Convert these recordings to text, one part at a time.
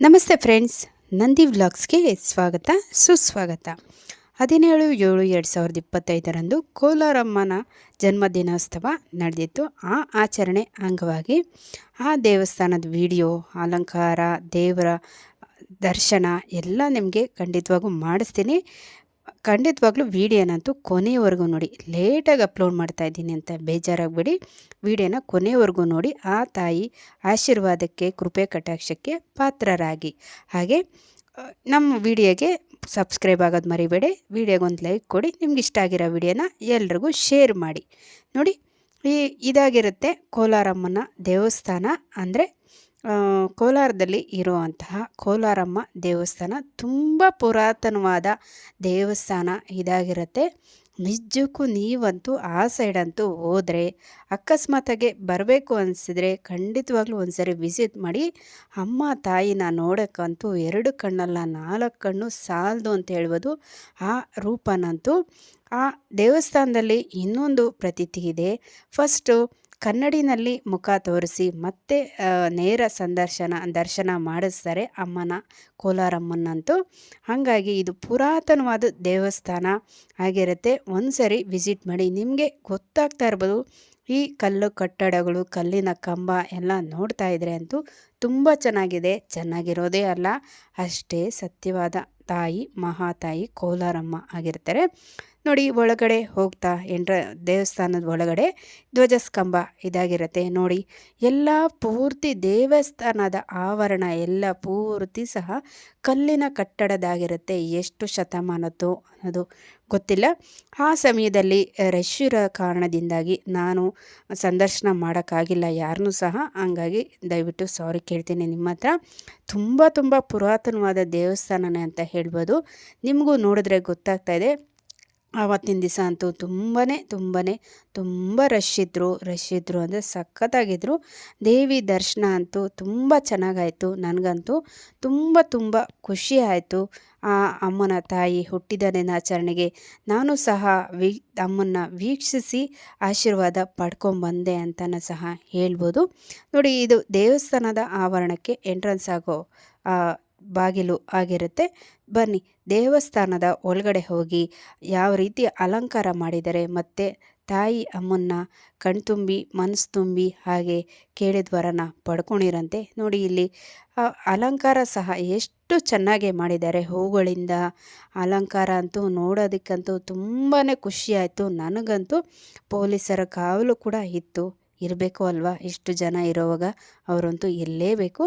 ನಮಸ್ತೆ ಫ್ರೆಂಡ್ಸ್, ನಂದಿ ವ್ಲಾಗ್ಸ್ಗೆ ಸ್ವಾಗತ, ಸುಸ್ವಾಗತ. ಹದಿನೇಳು ಏಳು ಎರಡು ಸಾವಿರದ ಇಪ್ಪತ್ತೈದರಂದು ಕೋಲಾರಮ್ಮನ ಜನ್ಮದಿನೋತ್ಸವ ನಡೆದಿತ್ತು. ಆ ಆಚರಣೆ ಅಂಗವಾಗಿ ಆ ದೇವಸ್ಥಾನದ ವಿಡಿಯೋ, ಅಲಂಕಾರ, ದೇವರ ದರ್ಶನ ಎಲ್ಲ ನಿಮಗೆ ಖಂಡಿತವಾಗೂ ಮಾಡಿಸ್ತೀನಿ. ಖಂಡಿತವಾಗ್ಲೂ ವೀಡಿಯೋನಂತೂ ಕೊನೆಯವರೆಗೂ ನೋಡಿ. ಲೇಟಾಗಿ ಅಪ್ಲೋಡ್ ಮಾಡ್ತಾ ಇದ್ದೀನಿ ಅಂತ ಬೇಜಾರಾಗಬೇಡಿ. ವೀಡಿಯೋನ ಕೊನೆಯವರೆಗೂ ನೋಡಿ. ಆ ತಾಯಿ ಆಶೀರ್ವಾದಕ್ಕೆ, ಕೃಪೆ ಕಟಾಕ್ಷಕ್ಕೆ ಪಾತ್ರರಾಗಿ. ಹಾಗೆ ನಮ್ಮ ವಿಡಿಯೋಗೆ ಸಬ್ಸ್ಕ್ರೈಬ್ ಆಗೋದು ಮರಿಬೇಡಿ. ವಿಡಿಯೋಗೊಂದು ಲೈಕ್ ಕೊಡಿ. ನಿಮ್ಗೆ ಇಷ್ಟ ಆಗಿರೋ ವಿಡಿಯೋನ ಎಲ್ರಿಗೂ ಶೇರ್ ಮಾಡಿ. ನೋಡಿ, ಈ, ಇದಾಗಿರುತ್ತೆ ಕೋಲಾರಮ್ಮನ ದೇವಸ್ಥಾನ ಅಂದರೆ ಕೋಲಾರದಲ್ಲಿ ಇರುವಂತಹ ಕೋಲಾರಮ್ಮ ದೇವಸ್ಥಾನ ತುಂಬ ಪುರಾತನವಾದ ದೇವಸ್ಥಾನ ಇದಾಗಿರುತ್ತೆ. ನಿಜಕ್ಕೂ ನೀವಂತೂ ಆ ಸೈಡಂತೂ ಹೋದರೆ, ಅಕಸ್ಮಾತಾಗೆ ಬರಬೇಕು ಅನಿಸಿದ್ರೆ ಖಂಡಿತವಾಗ್ಲೂ ಒಂದ್ಸರಿ ವಿಸಿಟ್ ಮಾಡಿ, ಅಮ್ಮ ತಾಯಿನ ನೋಡೋಕ್ಕಂತೂ ಎರಡು ಕಣ್ಣಲ್ಲ ನಾಲ್ಕು ಕಣ್ಣು ಸಾಲದು ಅಂತ ಹೇಳ್ಬೋದು ಆ ರೂಪನಂತೂ. ಆ ದೇವಸ್ಥಾನದಲ್ಲಿ ಇನ್ನೊಂದು ಪ್ರತೀತಿ ಇದೆ. ಫಸ್ಟು ಕನ್ನಡಿನಲ್ಲಿ ಮುಖ ತೋರಿಸಿ, ಮತ್ತೆ ನೇರ ಸಂದರ್ಶನ, ದರ್ಶನ ಮಾಡಿಸ್ತಾರೆ ಅಮ್ಮನ, ಕೋಲಾರಮ್ಮನಂತೂ. ಹಾಗಾಗಿ ಇದು ಪುರಾತನವಾದ ದೇವಸ್ಥಾನ ಆಗಿರುತ್ತೆ. ಒಂದ್ಸರಿ ವಿಸಿಟ್ ಮಾಡಿ, ನಿಮಗೆ ಗೊತ್ತಾಗ್ತಾ ಇರ್ಬೋದು, ಈ ಕಲ್ಲು ಕಟ್ಟಡಗಳು, ಕಲ್ಲಿನ ಕಂಬ ಎಲ್ಲ ನೋಡ್ತಾ ಇದ್ರೆ ಅಂತೂ ತುಂಬ ಚೆನ್ನಾಗಿದೆ. ಚೆನ್ನಾಗಿರೋದೇ ಅಲ್ಲ, ಅಷ್ಟೇ ಸತ್ಯವಾದ ತಾಯಿ, ಮಹಾತಾಯಿ ಕೋಲಾರಮ್ಮ ಆಗಿರ್ತಾರೆ. ನೋಡಿ ಒಳಗಡೆ ಹೋಗ್ತಾ ಎಂಟ್ರ ದೇವಸ್ಥಾನದ ಒಳಗಡೆ ಧ್ವಜಸ್ತಂಭ ಇದಾಗಿರುತ್ತೆ. ನೋಡಿ, ಎಲ್ಲ ಪೂರ್ತಿ ದೇವಸ್ಥಾನದ ಆವರಣ ಎಲ್ಲ ಪೂರ್ತಿ ಸಹ ಕಲ್ಲಿನ ಕಟ್ಟಡದಾಗಿರುತ್ತೆ. ಎಷ್ಟು ಶತಮಾನದ್ದು ಅನ್ನೋದು ಗೊತ್ತಿಲ್ಲ. ಆ ಸಮಯದಲ್ಲಿ ರಶ್ ಇರೋ ಕಾರಣದಿಂದಾಗಿ ನಾನು ಸಂದರ್ಶನ ಮಾಡೋಕ್ಕಾಗಿಲ್ಲ. ಯಾರನ್ನೂ ಸಹ ಹಂಗಾಗಿ ದಯವಿಟ್ಟು ಸಾರಿ ಕೇಳ್ತೀನಿ. ನಿಮ್ಮ ಹತ್ರ ತುಂಬ ತುಂಬ ಪುರಾತನವಾದ ದೇವಸ್ಥಾನನೇ ಅಂತ ಹೇಳ್ಬೋದು. ನಿಮಗೂ ನೋಡಿದ್ರೆ ಗೊತ್ತಾಗ್ತಾ ಇದೆ. ಆವತ್ತಿನ ದಿವಸ ಅಂತೂ ತುಂಬಾ ತುಂಬಾ ತುಂಬ ರಶ್ ಇದ್ದರು ರಶ್ ಇದ್ದರು ಅಂದರೆ ಸಖತ್ತಾಗಿದ್ದರು ದೇವಿ ದರ್ಶನ ಅಂತೂ ತುಂಬ ಚೆನ್ನಾಗಾಯಿತು. ನನಗಂತೂ ತುಂಬ ತುಂಬ ಖುಷಿ ಆಯಿತು. ಆ ಅಮ್ಮನ ತಾಯಿ ಹುಟ್ಟಿದ ದಿನಾಚರಣೆಗೆ ನಾನು ಸಹ ವೀ, ಅಮ್ಮನ್ನ ವೀಕ್ಷಿಸಿ ಆಶೀರ್ವಾದ ಪಡ್ಕೊಂಬಂದೆ ಅಂತಲೂ ಸಹ ಹೇಳ್ಬೋದು. ನೋಡಿ, ಇದು ದೇವಸ್ಥಾನದ ಆವರಣಕ್ಕೆ ಎಂಟ್ರೆನ್ಸ್ ಆಗೋ ಬಾಗಿಲು ಆಗಿರುತ್ತೆ. ಬನ್ನಿ, ದೇವಸ್ಥಾನದ ಒಳಗಡೆ ಹೋಗಿ ಯಾವ ರೀತಿ ಅಲಂಕಾರ ಮಾಡಿದರೆ ಮತ್ತು ತಾಯಿ ಅಮ್ಮನ್ನ ಕಣ್ತುಂಬಿ ಮನಸ್ಸು ತುಂಬಿ ಹಾಗೆ ಕೇಳಿದ ವರನ ಪಡ್ಕೊಂಡಿರಂತೆ. ನೋಡಿ ಇಲ್ಲಿ ಅಲಂಕಾರ ಸಹ ಎಷ್ಟು ಚೆನ್ನಾಗಿ ಮಾಡಿದ್ದಾರೆ. ಹೂಗಳಿಂದ ಅಲಂಕಾರ ಅಂತೂ ನೋಡೋದಕ್ಕಂತೂ ತುಂಬಾ ಖುಷಿಯಾಯಿತು ನನಗಂತೂ ಪೊಲೀಸರ ಕಾವಲು ಕೂಡ ಇತ್ತು. ಇರಬೇಕು ಅಲ್ವಾ? ಇಷ್ಟು ಜನ ಇರೋವಾಗ ಅವರಂತೂ ಇರಲೇಬೇಕು.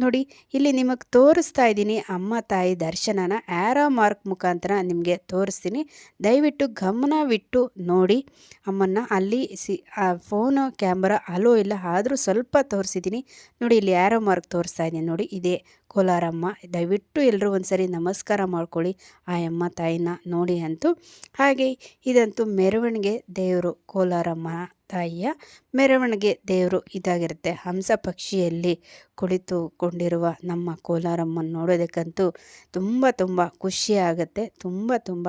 ನೋಡಿ, ಇಲ್ಲಿ ನಿಮಗೆ ತೋರಿಸ್ತಾ ಇದ್ದೀನಿ ಅಮ್ಮ ತಾಯಿ ದರ್ಶನನ. ಆ್ಯರೋ ಮಾರ್ಕ್ ಮುಖಾಂತರ ನಿಮಗೆ ತೋರಿಸ್ತೀನಿ. ದಯವಿಟ್ಟು ಗಮನವಿಟ್ಟು ನೋಡಿ. ಅಮ್ಮನ್ನ ಅಲ್ಲಿ ಸಿ, ಆ ಫೋನು, ಕ್ಯಾಮ್ರಾ, ಅಲೋ ಇಲ್ಲ ಆದರೂ ಸ್ವಲ್ಪ ತೋರಿಸಿದ್ದೀನಿ. ನೋಡಿ, ಇಲ್ಲಿ ಆ್ಯರೋ ಮಾರ್ಕ್ ತೋರಿಸ್ತಾ ಇದ್ದೀನಿ. ನೋಡಿ, ಇದೇ ಕೋಲಾರಮ್ಮ ದಯವಿಟ್ಟು ಎಲ್ಲರೂ ಒಂದ್ಸರಿ ನಮಸ್ಕಾರ ಮಾಡ್ಕೊಳ್ಳಿ ಆ ಅಮ್ಮ ತಾಯಿನ ನೋಡಿ ಅಂತೂ. ಹಾಗೆ ಇದಂತೂ ಮೆರವಣಿಗೆ ದೇವರು ಕೋಲಾರಮ್ಮ ತಾಯಿಯ ಮೆರವಣಿಗೆ ದೇವರು ಇದಾಗಿರುತ್ತೆ. ಹಂಸ ಪಕ್ಷಿಯಲ್ಲಿ ಕುಳಿತುಕೊಂಡಿರುವ ನಮ್ಮ ಕೋಲಾರಮ್ಮನ ನೋಡೋದಕ್ಕಂತೂ ತುಂಬ ತುಂಬ ಖುಷಿ ಆಗುತ್ತೆ. ತುಂಬ ತುಂಬ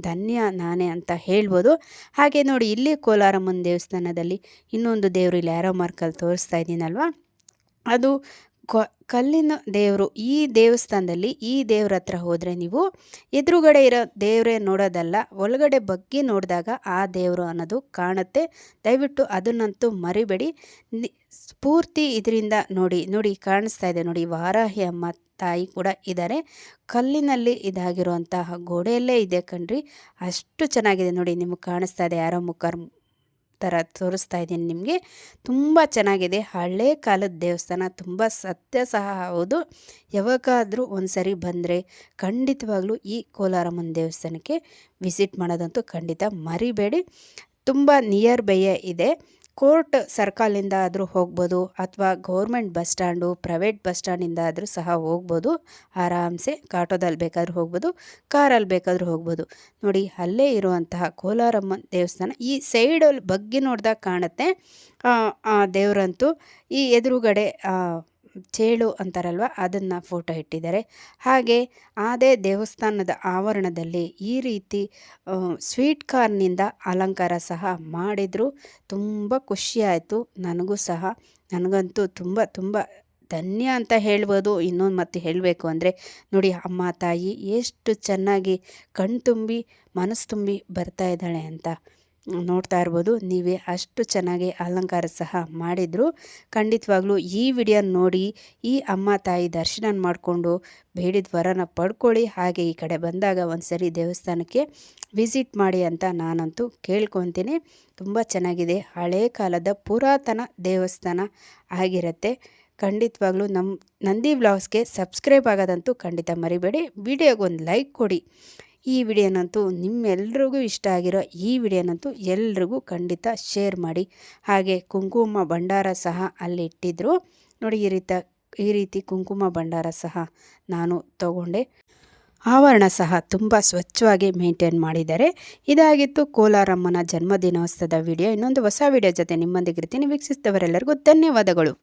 ಧನ್ಯ ನಾನೇ ಅಂತ ಹೇಳ್ಬೋದು. ಹಾಗೆ ನೋಡಿ, ಇಲ್ಲಿ ಕೋಲಾರಮ್ಮನ ದೇವಸ್ಥಾನದಲ್ಲಿ ಇನ್ನೊಂದು ದೇವರು ಇಲ್ಲಿ ಆರೋ ಮಾರ್ಕಲ್ಲಿ ತೋರಿಸ್ತಾ ಇದ್ದೀನಲ್ವ? ಅದು ಕಲ್ಲಿನ ದೇವರು ಈ ದೇವಸ್ಥಾನದಲ್ಲಿ ಈ ದೇವ್ರ ಹತ್ರ ಹೋದರೆ ನೀವು ಎದುರುಗಡೆ ಇರೋ ದೇವರೇ ನೋಡೋದಲ್ಲ, ಒಳಗಡೆ ಬಗ್ಗಿ ನೋಡಿದಾಗ ಆ ದೇವರು ಅನ್ನೋದು ಕಾಣುತ್ತೆ. ದಯವಿಟ್ಟು ಅದನ್ನಂತೂ ಮರಿಬೇಡಿ. ಸ್ಫೂರ್ತಿ ಇದರಿಂದ ನೋಡಿ ನೋಡಿ ಕಾಣಿಸ್ತಾ ಇದೆ ನೋಡಿ, ವಾರಾಹಿ ಅಮ್ಮ ತಾಯಿ ಕೂಡ ಇದ್ದಾರೆ. ಕಲ್ಲಿನಲ್ಲಿ ಇದಾಗಿರುವಂತಹ ಗೋಡೆಯಲ್ಲೇ ಇದೆ ಕಣ್ರಿ. ಅಷ್ಟು ಚೆನ್ನಾಗಿದೆ ನೋಡಿ, ನಿಮಗೆ ಕಾಣಿಸ್ತಾ ಇದೆ ಯಾರೋ ಮುಖರ್ ಥರ ತೋರಿಸ್ತಾ ಇದ್ದೀನಿ ನಿಮಗೆ. ತುಂಬ ಚೆನ್ನಾಗಿದೆ. ಹಳೆ ಕಾಲದ ದೇವಸ್ಥಾನ ತುಂಬ ಸತ್ಯ ಸಹ ಹೌದು. ಯಾವಾಗಾದರೂ ಒಂದು ಸರಿ ಬಂದರೆ ಖಂಡಿತವಾಗ್ಲೂ ಈ ಕೋಲಾರಮ್ಮನ ದೇವಸ್ಥಾನಕ್ಕೆ ವಿಸಿಟ್ ಮಾಡೋದಂತೂ ಖಂಡಿತ ಮರಿಬೇಡಿ. ತುಂಬ ನಿಯರ್ ಬೈಯೇ ಇದೆ. ಕೋರ್ಟ್ ಸರ್ಕಲಿಂದ ಆದರೂ ಹೋಗ್ಬೋದು ಅಥವಾ government bus stand, private bus ಸ್ಟ್ಯಾಂಡಿಂದ ಆದರೂ ಸಹ ಹೋಗ್ಬೋದು. ಆರಾಮ್ಸೆ ಕಾಟೋದಲ್ಲಿ ಬೇಕಾದರೂ ಹೋಗ್ಬೋದು, ಕಾರಲ್ಲಿ ಬೇಕಾದರೂ ಹೋಗ್ಬೋದು. ನೋಡಿ, ಅಲ್ಲೇ ಇರುವಂತಹ ಕೋಲಾರಮ್ಮನ ದೇವಸ್ಥಾನ ಈ ಸೈಡಲ್ಲಿ ಬಗ್ಗೆ ನೋಡಿದಾಗ ಕಾಣುತ್ತೆ. ದೇವರಂತೂ ಈ ಎದುರುಗಡೆ ಚೇಳು ಅಂತಾರಲ್ವ? ಅದನ್ನು ಫೋಟೋ ಇಟ್ಟಿದ್ದಾರೆ. ಹಾಗೆ ಅದೇ ದೇವಸ್ಥಾನದ ಆವರಣದಲ್ಲಿ ಈ ರೀತಿ ಸ್ವೀಟ್ ಕಾರ್ನಿಂದ ಅಲಂಕಾರ ಸಹ ಮಾಡಿದರು. ತುಂಬ ಖುಷಿಯಾಯಿತು ನನಗೂ ಸಹ. ನನಗಂತೂ ತುಂಬ ತುಂಬ ಧನ್ಯ ಅಂತ ಹೇಳ್ಬೋದು. ಇನ್ನೊಂದು ಮತ್ತೆ ಹೇಳಬೇಕು ಅಂದರೆ, ನೋಡಿ ಅಮ್ಮ, ತಾಯಿ, ಎಷ್ಟು ಚೆನ್ನಾಗಿ ಕಣ್ತುಂಬಿ, ಮನಸ್ಸು ತುಂಬಿ ಬರ್ತಾ ಇದ್ದಾಳೆ ಅಂತ. ನೋಡ್ತಾ ಇರ್ಬೋದು. ನೀವೇ ಅಷ್ಟು ಚೆನ್ನಾಗಿ ಅಲಂಕಾರ ಸಹ ಮಾಡಿದರು. ಖಂಡಿತವಾಗ್ಲೂ ಈ ವಿಡಿಯೋ ನೋಡಿ, ಈ ಅಮ್ಮ ತಾಯಿ ದರ್ಶನ ಮಾಡಿಕೊಂಡು ಬೇಡಿದ ವರನ ಪಡ್ಕೊಳ್ಳಿ. ಹಾಗೆ ಈ ಕಡೆ ಬಂದಾಗ ಒಂದ್ಸರಿ ದೇವಸ್ಥಾನಕ್ಕೆ ವಿಸಿಟ್ ಮಾಡಿ ಅಂತ ನಾನಂತೂ ಕೇಳ್ಕೊತೀನಿ. ತುಂಬ ಚೆನ್ನಾಗಿದೆ. ಹಳೆ ಕಾಲದ ಪುರಾತನ ದೇವಸ್ಥಾನ ಆಗಿರುತ್ತೆ. ಖಂಡಿತವಾಗ್ಲೂ ನಮ್ಮ ನಂದಿ ವ್ಲಾಗ್ಸ್ಗೆ ಸಬ್ಸ್ಕ್ರೈಬ್ ಆಗೋದಂತೂ ಖಂಡಿತ ಮರಿಬೇಡಿ. ವಿಡಿಯೋಗೊಂದು ಲೈಕ್ ಕೊಡಿ. ಈ ವಿಡಿಯೋನಂತೂ ನಿಮ್ಮೆಲ್ರಿಗೂ ಇಷ್ಟ ಆಗಿರೋ ಈ ವಿಡಿಯೋನಂತೂ ಎಲ್ರಿಗೂ ಖಂಡಿತ ಶೇರ್ ಮಾಡಿ. ಹಾಗೆ ಕುಂಕುಮ ಭಂಡಾರ ಸಹ ಅಲ್ಲಿ ಇಟ್ಟಿದ್ದರು ನೋಡಿ ಈ ರೀತಿ ಈ ರೀತಿ ಕುಂಕುಮ ಭಂಡಾರ ಸಹ ನಾನು ತಗೊಂಡೆ. ಆವರಣ ಸಹ ತುಂಬ ಸ್ವಚ್ಛವಾಗಿ ಮೇಂಟೈನ್ ಮಾಡಿದ್ದಾರೆ. ಇದಾಗಿತ್ತು ಕೋಲಾರಮ್ಮನ ಜನ್ಮದಿನೋತ್ಸವದ ವಿಡಿಯೋ. ಇನ್ನೊಂದು ಹೊಸ ವಿಡಿಯೋ ಜೊತೆ ನಿಮ್ಮೊಂದಿಗಿರ್ತೀನಿ. ವೀಕ್ಷಿಸಿದವರೆಲ್ಲರಿಗೂ ಧನ್ಯವಾದಗಳು.